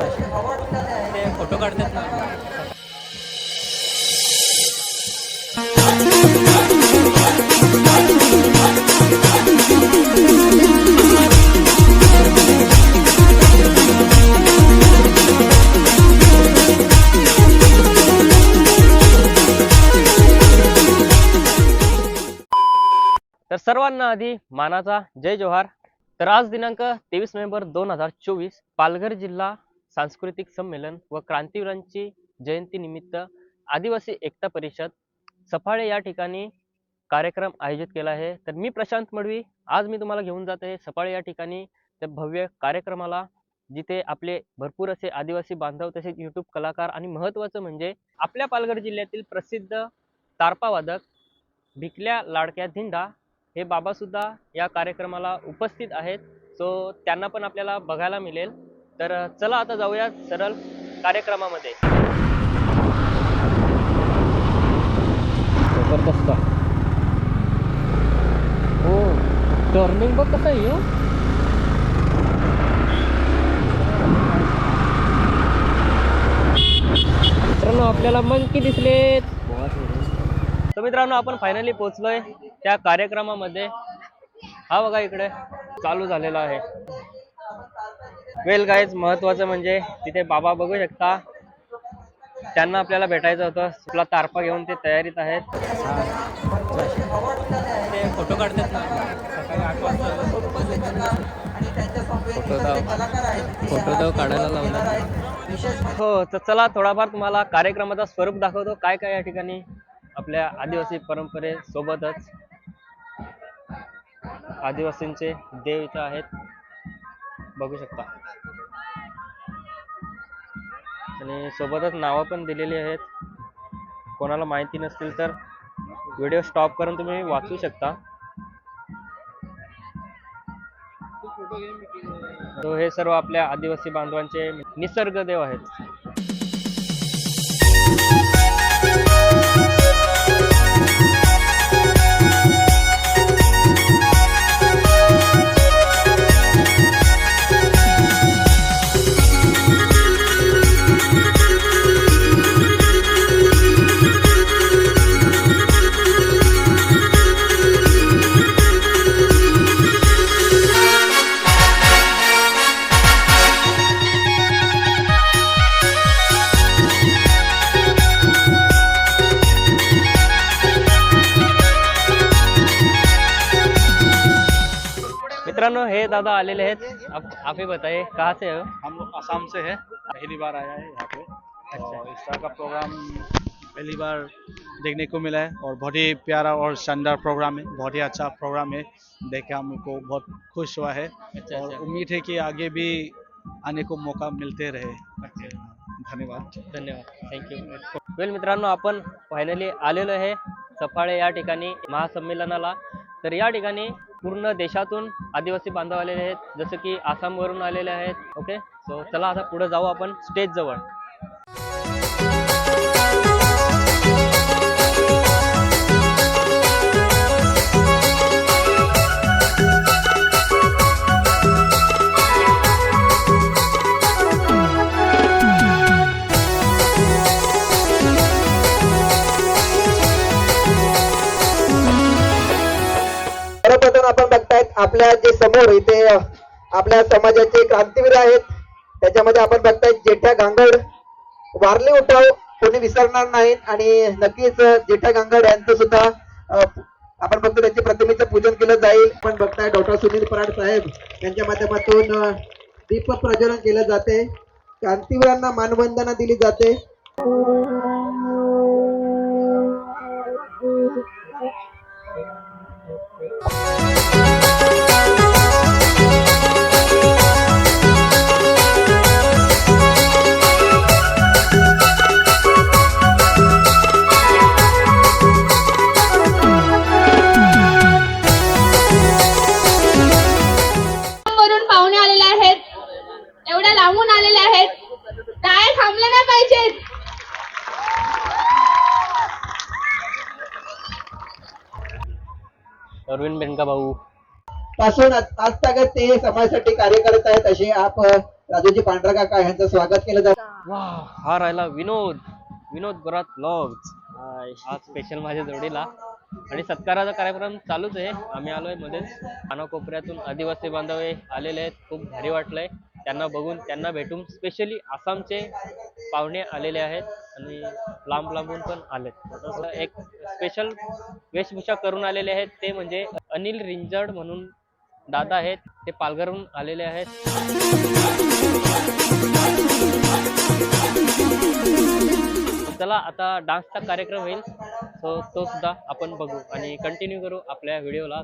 ते फोटो काढतात ना तर सर्वांना आधी मानाचा जय जोहार. तर आज दिनांक तेवीस नोव्हेंबर दोन हजार चोवीस पालघर जिल्हा सांस्कृतिक संमेलन व क्रांतीवीरांची जयंती निमित्त आदिवासी एकता परिषद सफाळे या ठिकाणी कार्यक्रम आयोजित केला आहे. तर मी प्रशांत मडवी आज मी तुम्हाला घेऊन जात आहे सफाळे या ठिकाणी त्या भव्य कार्यक्रमाला जिथे आपले भरपूर असे आदिवासी बांधव तसेच युट्यूब कलाकार आणि महत्त्वाचं म्हणजे आपल्या पालघर जिल्ह्यातील प्रसिद्ध तारपावादक भिकल्या लाडक्या धिंडा हे बाबा सुद्धा या कार्यक्रमाला उपस्थित आहेत. सो त्यांना पण आपल्याला बघायला मिळेल. तर चला आता जाऊया सरळ कार्यक्रमामध्ये. जबरदस्त. हो टर्निंग बघ कसं आहे हो. मित्रांनो आपल्याला मंकी दिसलेत. तर मित्रांनो आपण फायनली पोहोचलोय त्या कार्यक्रमामध्ये. हा बघा इकडे. चालू झालेला आहे. वेल गाईज महत्वाचं म्हणजे तिथे बाबा बघू शकता. त्यांना आपल्याला भेटायचं होतं. आपला तारपा घेऊन ते तयारीत आहेत. ते फोटो काढतात ना. सकाळी आठ वाजता. फोटो फोटो तर काढायला लावला हो तर चला थोडाफार तुम्हाला कार्यक्रमाचा स्वरूप दाखवतो. काय काय या ठिकाणी आपल्या आदिवासी परंपरेसोबतच आदिवासींचे देव इथं आहेत. बघू शकता. आणि सोबतच नावं पण दिलेली आहेत. कोणाला माहिती नसतील तर व्हिडिओ स्टॉप करून तुम्ही वाचू शकता. तो हे सर्व आपल्या आदिवासी बांधवांचे निसर्ग देव आहेत. मित्रांनो हे दादा आलेले आहेत. आप, आप ही बताइए कहाँ से हो? हम लोग आसाम से है। पहली बार आया है यहाँ पे। और इस तरह का प्रोग्राम पहली बार देखने को मिला है और बहुत ही प्यारा और शानदार प्रोग्राम है। बहुत ही अच्छा प्रोग्राम है। देख के हमको बहुत खुश हुआ है। अच्छा और अच्छा। उम्मीद है कि आगे भी आने को मौका मिलते रहे। धन्यवाद। धन्यवाद। थँक्यू वेल मित्रांनो आपण फायनली आलेलो आहे सफाळे या ठिकाणी महासंमेलनाला. तर या ठिकाणी पूर्ण देशातून आदिवासी बांधव आलेले आहेत जसं की आसामवरून आलेले आहेत. ओके सो चला आता पुढे जाऊ आपण स्टेज जवळ. आपल्या जे समोर इथे आपल्या समाजाचे क्रांतीवीर आहेत. त्याच्यामध्ये आपण बघताय जेठा गांगड वारले उठाव कोणी विसरणार नाहीत आणि नक्कीच जेठ्या जेठा गांगड यांचं सुद्धा आपण बघतो त्यांच्या प्रतिमेचं पूजन केलं जाईल. आपण बघताय डॉक्टर सुनील पराड साहेब यांच्या माध्यमातून दीप प्रज्वलन केलं जाते. क्रांतीवीरांना मानवंदना दिली जाते. अरविंद बेनका भाऊ. पासून आज तागत ते समाजासाठी कार्य करत आहेत असे आप राजूजी पांढरा काका यांचं स्वागत केलं जात वा हा राहिला विनोद. विनोद गोरात ब्लॉग्स आज स्पेशल माझ्या जोडीला. आणि सत्काराचा कार्यक्रम चालूच आहे. आम्ही आलोय मध्येच. कानाकोपऱ्यातून आदिवासी बांधव हे आलेले आहेत. खूप भारी वाटलंय. त्यांना बघून त्यांना भेटून स्पेशली आसामचे पाहुणे आलेले आहेत. आणि लांब लांबून पण आलेत. एक स्पेशल वेशभूषा करून आलेले आहेत. ते म्हणजे अनिल रिंजड म्हणून दादा आहेत. ते पालघरहून आलेले आहेत. चला आता डान्सचा कार्यक्रम होईल. सो तो सुद्धा आपण बघू आणि कंटिन्यू करू आपल्या व्हिडिओला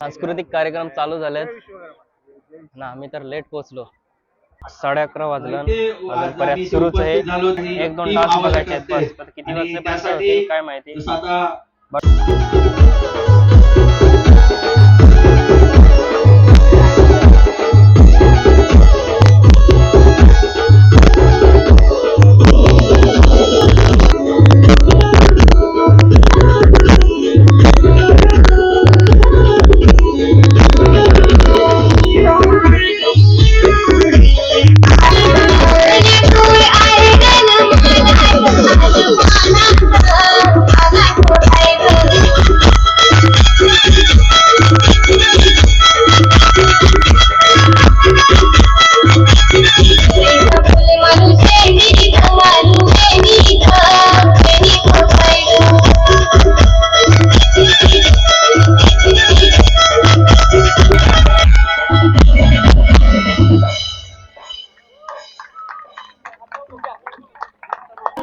सांस्कृतिक कार्यक्रम चालू झालेत. ना आम्ही तर लेट पोहोचलो. साडे अकरा वाजलं. अजून पर्यंत सुरूच आहे. एक दोन डान्स बघायचे आहेत बस पण किती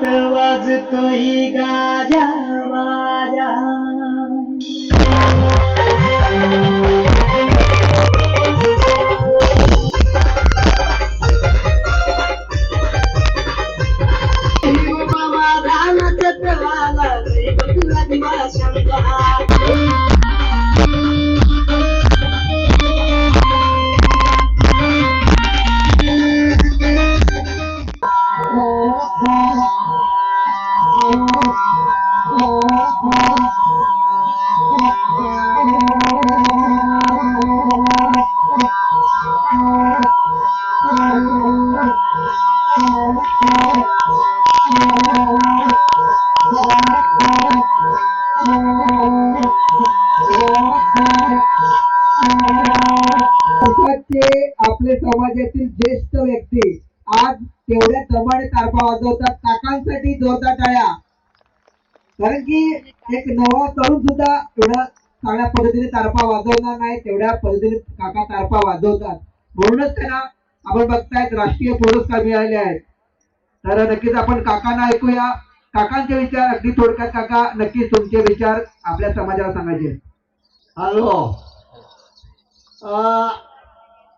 वाजतापर्यंत होतील काय माहिती समाजाचे वाजवतात काकांसाठी जोरदार टाळ्या. कारण की एक नवा तरुण सुद्धा एवढ्या चांगल्या पद्धतीने तारपा वाजवणार नाही तेवढ्या पद्धतीने काका तारपा वाजवतात. म्हणूनच त्यांना आपण बघतायत राष्ट्रीय पुरस्कार मिळाले आहेत. तर नक्कीच आपण काकांना ऐकूया. काकांचे विचार अगदी थोडक्यात काका नक्कीच तुमचे विचार आपल्या समाजाला सांगायचे हॅलो.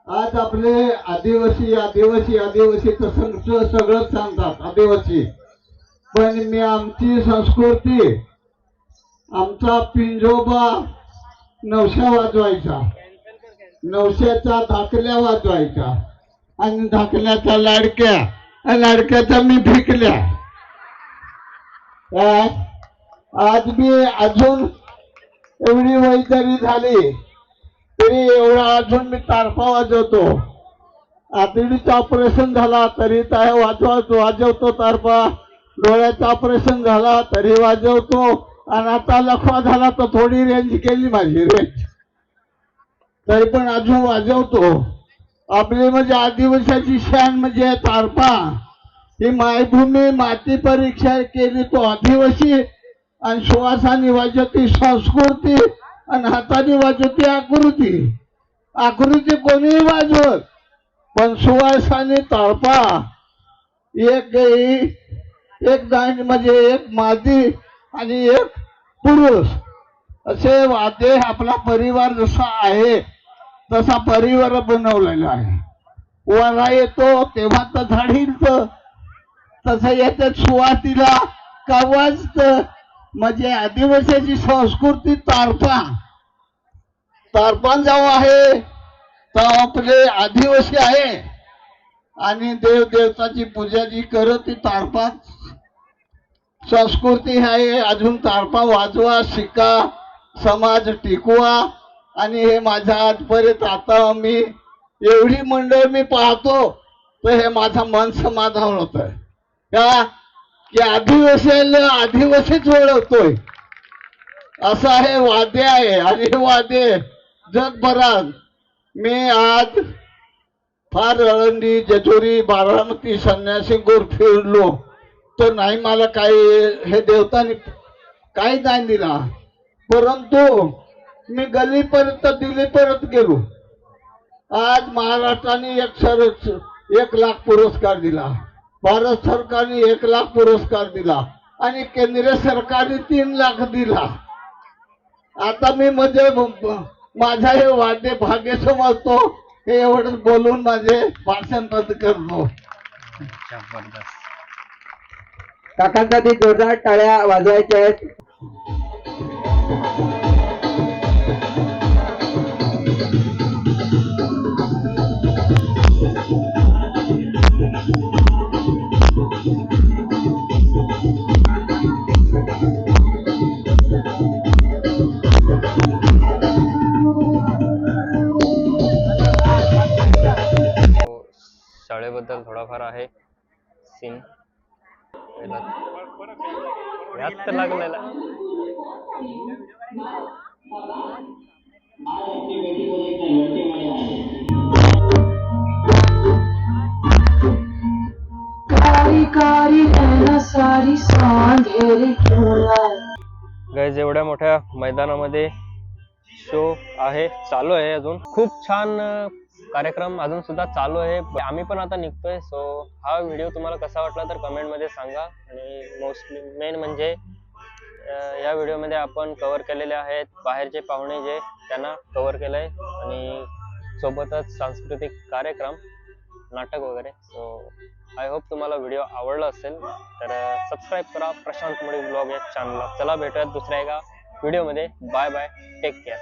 आज आपले आदिवासी आदिवासी आदिवासी तर सगळंच सांगतात आदिवासी. पण मी आमची संस्कृती आमचा पिंजोबा नवशा वाजवायचा. नवश्याचा धाकल्या वाजवायचा. आणि धाकल्याचा लाडक्या आणि लाडक्याचा मी भिकल्या. आज मी अजून एवढी वैतरी झाली. तरी एवढा अजून मी तारफा वाजवतो. आतडीचं ऑपरेशन झाला तरी काय वाजवा वाजवतो तारफा. डोळ्याचं ऑपरेशन झाला तरी वाजवतो. आणि आता लखवा झाला तर थोडी रेंज केली माझी रेंज तरी पण अजून वाजवतो. आपली म्हणजे आदिवासाची शान म्हणजे तारपा ही मायभूमी माती परीक्षा केली तो आदिवासी. आणि सुवासानी वाजवती संस्कृती. आणि हाताने वाजवती आकृती. आकृती कोणीही वाजवत पण सुवासाने ताळपा. एक एक दांड म्हणजे एक मादी आणि एक पुरुष. असे वाद्य आपला परिवार जसा आहे तसा परिवार बनवलेला आहे. वरा येतो तेव्हा तर झाड हिंडतं. तसं याच्यात सुवातीला का वाजत? म्हणजे आदिवासीची संस्कृती तारपा. तारपान जेव्हा आहे. तेव्हा आपले आदिवासी आहे. आणि देव देवताची पूजा जी करत ती तारपा. संस्कृती आहे. अजून तारपा वाजवा शिका समाज टिकवा. आणि हे माझ्या आजपर्यंत आता मी एवढी मंडळ मी पाहतो तर हे माझं मन समाधान होत का? की आदिवासीला आदिवासीच ओळखतोय. असं हे वाद्य आहे आणि हे वाद्य जगभरात मी आज फार आळंदी जेजुरी बारामती संन्यासी गोर फिरलो. तर नाही मला काही हे देवतानी काही नाही दिला. परंतु मी गल्लीपर्यंत दिल्लीपर्यंत गेलो. आज महाराष्ट्राने एक सर एक लाख पुरस्कार दिला. भारत सरकारने एक लाख पुरस्कार दिला आणि केंद्र सरकारने तीन लाख दिला. आता मी म्हणजे ब- माझा हे वाद्य भाग्य समजतो हे एवढं बोलून माझे भाषण बंद करतो. काकांसाठी जोरदार टाळ्या वाजवायच्या आहेत. शाळेबद्दल थोडाफार आहे सीन यात तर लागलेला एवढ्या मोठ्या मैदानामध्ये शो आहे. चालू आहे अजून. खूप छान कार्यक्रम अजून सुद्धा चालू आहे. आम्ही पण आता निघतोय. सो हा व्हिडिओ तुम्हाला कसा वाटला तर कमेंटमध्ये सांगा. आणि मोस्टली मेन म्हणजे या व्हिडिओमध्ये आपण कव्हर केलेले आहेत बाहेरचे पाहुणे जे त्यांना कव्हर केलंय. आणि सोबतच सांस्कृतिक कार्यक्रम नाटक वगैरे. सो आय होप तुम्हाला व्हिडिओ आवडला असेल. तर सबस्क्राईब करा. प्रशांत मुळे ब्लॉग या चॅनलला चला भेटूयात दुसऱ्या एका व्हिडिओमध्ये बाय बाय टेक केअर